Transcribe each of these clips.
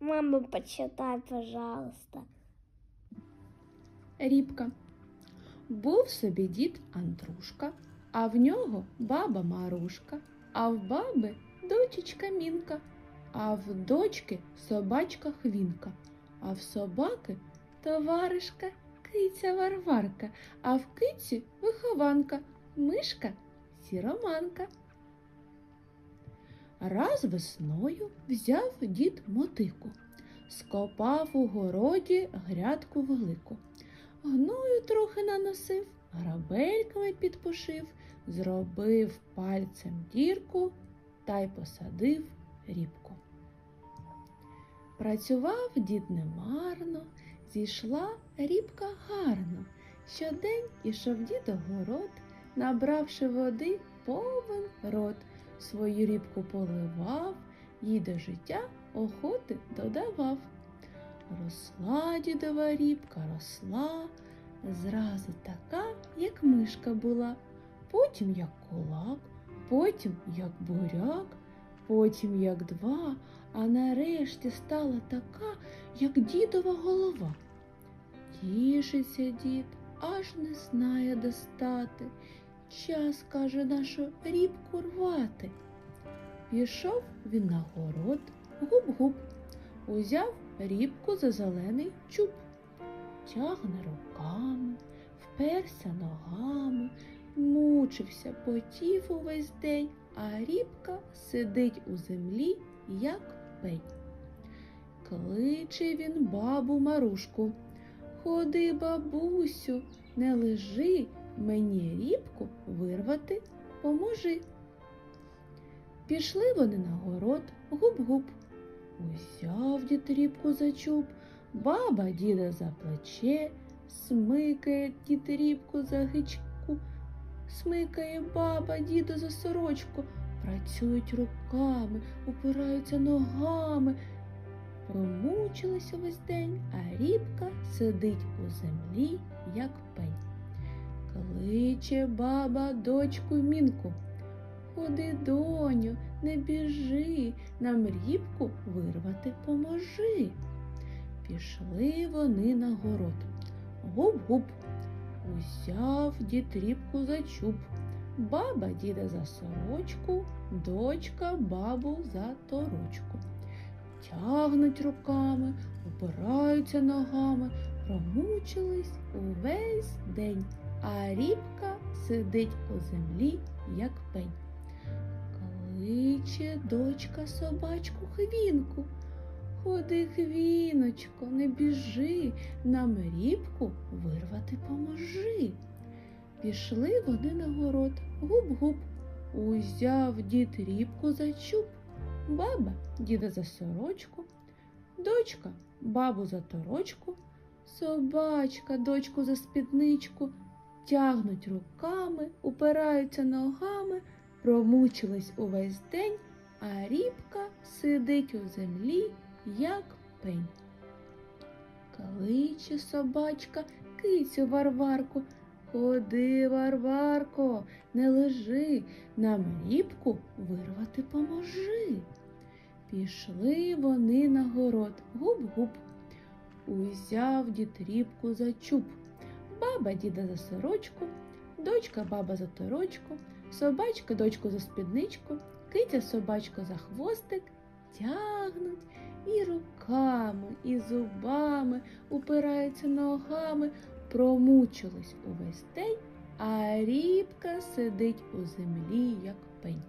Мама, почитай, пожалуйста. Рібка. Був собі дід Андрушка, а в нього баба Марушка, а в баби дочечка Мінка, а в дочки собачка Хвінка, а в собаки товаришка киця Варварка, а в киці вихованка, мишка сіроманка. Раз весною взяв дід мотику, скопав у городі грядку велику. Гною трохи наносив, грабельками підпушив, зробив пальцем дірку та й посадив рібку. Працював дід немарно, зійшла рібка гарно. Щодень ішов дід у город, набравши води повен рот, свою рібку поливав, їй до життя охоти додавав. Росла дідова рібка, росла, зразу така, як мишка була, потім як кулак, потім як буряк, потім як два, а нарешті стала така, як дідова голова. Тішиться дід, аж не знає де стати. Час, каже, нашу рібку рвати. Пішов він на город, губ-губ, узяв рібку за зелений чуб, тягне руками, вперся ногами, мучився, потів увесь день, а рібка сидить у землі, як пень. Кличе він бабу Марушку. Ходи, бабусю, не лежи, мені рібку вирвати поможи. Пішли вони на город, губ-губ. Узяв дід рібку за чуб, баба діда за плече, смикає дід рібку за гичку, смикає баба діда за сорочку, працюють руками, упираються ногами. Промучилися весь день, а рібка сидить у землі, як пень. Кличе баба дочку мінку. Ходи, доню, не біжи, нам рібку вирвати поможи. Пішли вони на город. Гуп-гуп. Узяв дід рібку за чуб. Баба діда за сорочку, дочка бабу за торочку. Тягнуть руками, опираються ногами, промучились увесь день, а рібка сидить у землі, як пень. Кличе дочка собачку хвінку. Ходи, хвіночко, не біжи, нам рібку вирвати поможи. Пішли вони на город, губ-губ, узяв дід рібку за чуб, баба діда за сорочку, дочка бабу за торочку, собачка дочку за спідничку, тягнуть руками, упираються ногами, промучились увесь день, а рібка сидить у землі, як пень. Кличе собачка кицю Варварку. Ходи, Варварко, не лежи, нам рібку вирвати поможи. Пішли вони на город, губ-губ. Узяв дід рібку за чуб, баба діда за сорочку, дочка баба за торочку, собачка дочку за спідничку, киця собачку за хвостик, тягнуть і руками, і зубами, упираються ногами, промучились увесь день, а рібка сидить у землі, як пень.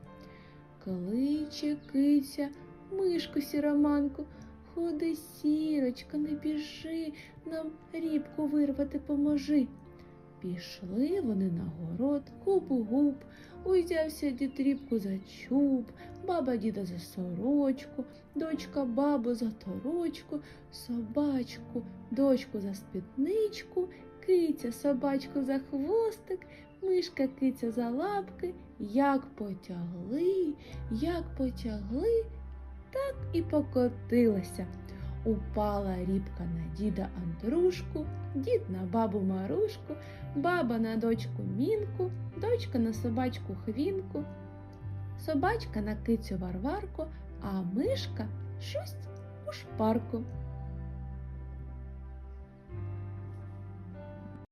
Кличе киця, мишку сіроманку, ходи, сірочка, не біжи, нам рібку вирвати поможи. Пішли вони на город, губу-губ, узявся дід рібку за чуб, баба діда за сорочку, дочка бабу за торочку, собачку, дочку за спідничку, киця собачку за хвостик, мишка киця за лапки, як потягли, як потягли, так і покотилася. Упала рібка на діда Андрушку, дід на бабу Марушку, баба на дочку Мінку, дочка на собачку Хвінку, собачка на кицю Варварку, а мишка шусть у шпарку.